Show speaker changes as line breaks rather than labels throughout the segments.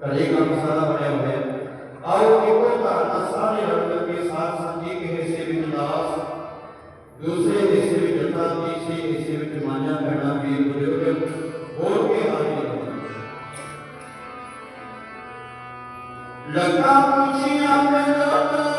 ਘਰੇ ਕੰਮ ਸਾਰਾ ਬਣਿਆ ਹੋਇਆ ਆਓ ਇੱਕੋ ਘਰ ਦਾ ਸਾਰੇ ਰਲ ਕੇ ਸਾਥ ਸੰਜੀ ਕੇ ਹਿੱਸੇ ਵਿੱਚ ਦਾਸ ਦੂਸਰੇ ਹਿੱਸੇ ਵਿੱਚ ਜੱਟਾ ਤੀਸਰੇ ਹਿੱਸੇ ਵਿੱਚ ਮਾਂਝਾ ਭੈਣਾ, ਵੀਰ, ਬਜ਼ੁਰਗ, ਹੋਰ ਕੇ ਹਾਜ਼ਰ ਹੋ ਲੱਗਾ ਪੁੱਛਿਆ ਮੈਨੂੰ ਪਾਪ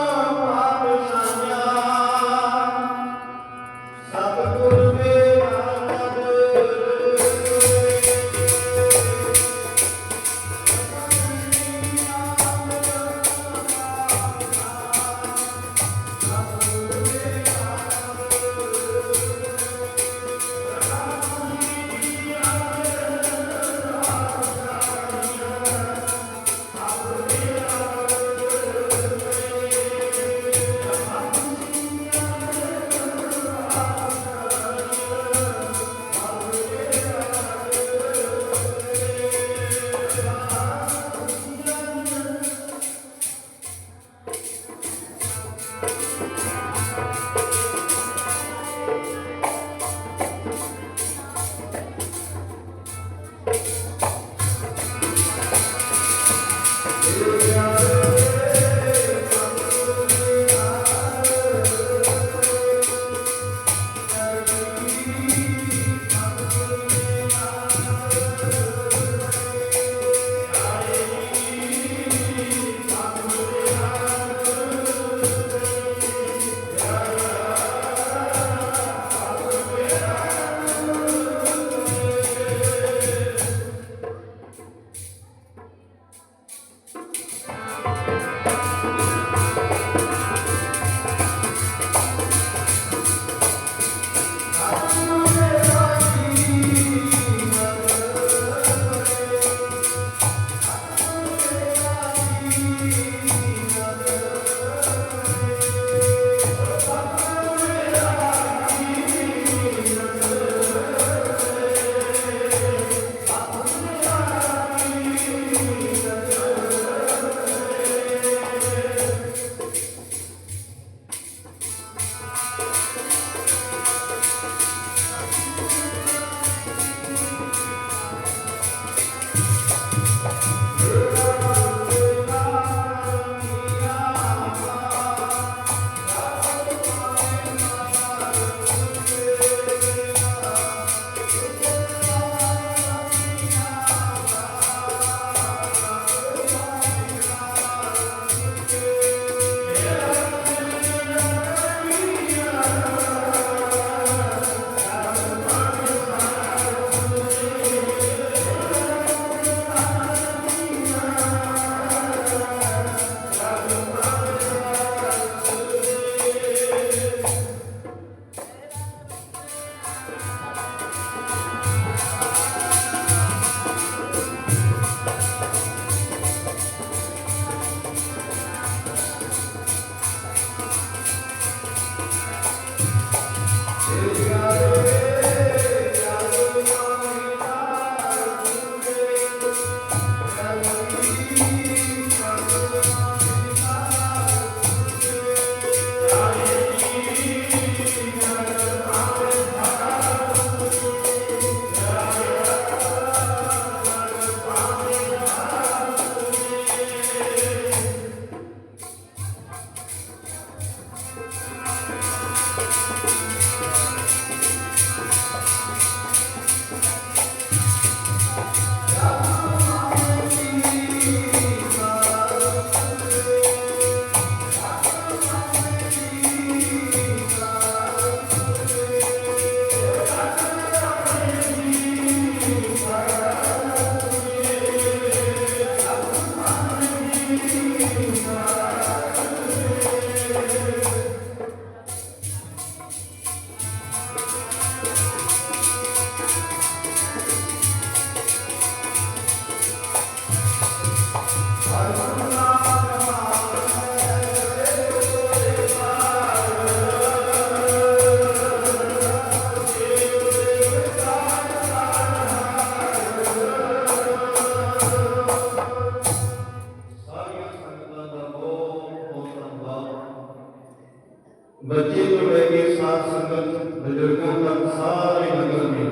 ਬੱਚੇ ਤੋਂ ਲੈ ਕੇ ਸਾਧ ਸੰਗਤ, ਬਜ਼ੁਰਗਾਂ ਤੱਕ ਸਾਰੇ ਨਗਰ ਨੇ।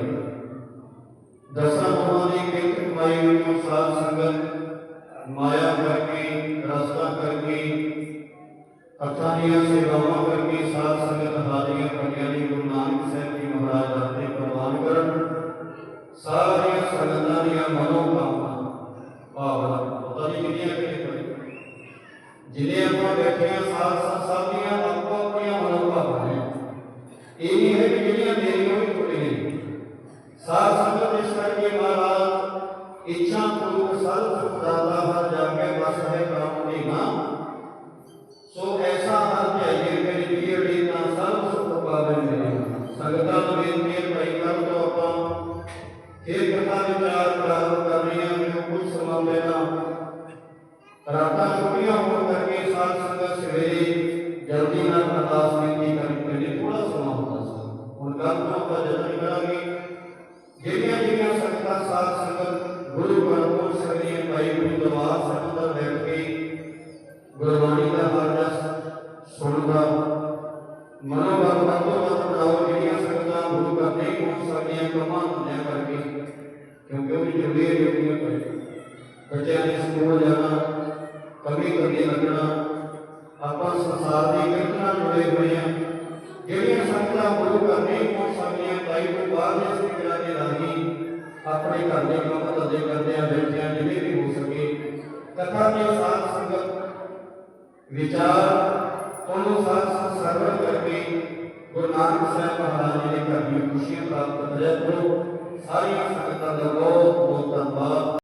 ਦਸਾਂ ਨੋਹਾਂ ਦੀ ਕਿਰਤ ਕਮਾਈ ਵਿੱਚੋਂ ਸਾਧ ਸੰਗਤ ਮਾਇਆ ਕਰਕੇ, ਰਸਤਾ ਕਰਕੇ ਅੱਖਾਂ ਦੀਆਂ ਸੇਵਾਵਾਂ ਕਰਕੇ ਸਾਧ ਸੰਗਤ ਹਾਜ਼ਰੀਆਂ ਭੰਗੀਆਂ ਦੀ ਗੁਰੂ ਨਾਨਕ ਸਾਹਿਬ ਜੀ ਮਹਾਰਾਜ ਆਪਣੇ ਪ੍ਰਵਾਨ ਕਰਨ। ਸਾਰੀਆਂ ਸੰਗਤਾਂ ਦੀਆਂ ਮਨੋ ਕਾਮਨਾ ਭਾਵਨਾ, ਪਤਾ ਨਹੀਂ ਕਿੰਨੀਆਂ ਕਿੰਨੇ ਜਿਨੇ ਆਪਾਂ ਬੈਠੇ ਸਾਧ ਸੰਗਤ ਸਭ ਦੀਆਂ ਆਪੋ ਆਪਣੀਆਂ ਮਨੋ ਭਾਵਨਾ ਇਹ ਨਹੀਂ ਹੈ ਕਿ ਜਿਹੜੀਆਂ ਮੇਰੀਆਂ ਸਾਧ ਸੰਗਤ ਇਸ ਕਰਕੇ ਮਹਾਰਾਜ ਇੱਛਾ ਪੂਰਵਕ ਸਰਬ ਸੁਖ ਹਰ ਜਾ ਕੇ ਬਸ ਹੈ ਕਾਮ ਦੀ ਸੋ ਐਸਾ ਹਰ ਧਿਆਈਏ ਮੇਰੀ ਜੀੜੀ ਨਾ ਸਰਬ ਸੁਖ ਪਾਵੇ ਮੇਰੇ ਸੰਗਤਾਂ ਨੂੰ ਬੇਨਤੀ ਹੈ ਭਾਈ ਕੱਲ ਤੋਂ ਆਪਾਂ ਇਹ ਕਥਾ ਵਿਚਾਰ ਪ੍ਰਾਰੰਭ ਕਰ ਰਹੇ ਹਾਂ ਜੋ ਕੁਝ ਸਮਾਂ ਪਹਿਲਾਂ ਰਾਤਾਂ ਛੁੱਟੀਆਂ ਹੋਣ ਕਰਕੇ ਸਾਧ ਸੰਗਤ ਸਵੇਰੇ ਜਲਦੀ ਨਾਲ ਅਰਦਾਸ ਹੁਣ ਕੱਲ ਤੋਂ ਆਪਾਂ ਜਤਨ ਕਰਾਂਗੇ ਜਿਹੜੀਆਂ ਜਿਹੜੀਆਂ ਸੰਗਤਾਂ ਸਾਧ ਸੰਗਤ ਗੁਰੂ ਪਰਮਪੁਰ ਸਕਦੀਆਂ ਭਾਈ ਗੁਰੂ ਦਰਬਾਰ ਸਾਹਿਬ ਦਾ ਬੈਠ ਕੇ ਗੁਰਬਾਣੀ ਦਾ ਅਰਦਾਸ ਸੁਣਦਾ ਮਨੋਬਲ ਵੱਧੋ ਵੱਧ ਬਣਾਓ ਜਿਹੜੀਆਂ ਸੰਗਤਾਂ ਗੁਰੂ ਘਰ ਨਹੀਂ ਪਹੁੰਚ ਸਕਦੀਆਂ ਕੰਮਾਂ ਧੰਦਿਆਂ ਕਰਕੇ ਕਿਉਂਕਿ ਉਹ ਵੀ ਜੁੜੇ ਜੁੜੀਆਂ ਪਏ ਬੱਚਿਆਂ ਨੇ ਸਕੂਲ ਜਾਣਾ ਕਮੀ ਕਰਨੀ ਲੱਗਣਾ ਆਪਾਂ ਸੰਸਾਰ ਦੀ ਕਿਰਤਾਂ ਜੁੜੇ ਹੋਏ ਆ ਜਿਹੜੀਆਂ ਸੰਗਤਾਂ ਗੁਰੂ ਘਰ ਨਹੀਂ ਪਹੁੰਚ ਸਕਦੀਆਂ ਭਾਈ ਨੂੰ ਬਾਹਰ ਸਪੀਕਰਾਂ ਦੇ ਰਾਹੀਂ ਆਪਣੇ ਘਰ ਦੇ ਕੰਮ ਧੰਦੇ ਕਰਦੇ ਆ ਬੈਠਿਆਂ ਜਿਵੇਂ ਵੀ ਹੋ ਸਕੇ। ਕਥਾ ਦੇ ਸਾਧ ਸੰਗਤ ਵਿਚਾਰ, ਉਹਨੂੰ ਸਾਧ ਸਰਵਰ ਕਰਕੇ ਗੁਰੂ ਨਾਨਕ ਸਾਹਿਬ ਮਹਾਰਾਜ ਜੀ ਦੇ ਘਰ ਦੀਆਂ ਖੁਸ਼ੀਆਂ ਪ੍ਰਾਪਤ ਕਰਿਆ ਕਰੋ। ਸਾਰੀਆਂ ਸੰਗਤਾਂ ਦਾ ਬਹੁਤ ਬਹੁਤ ਧੰਨਵਾਦ।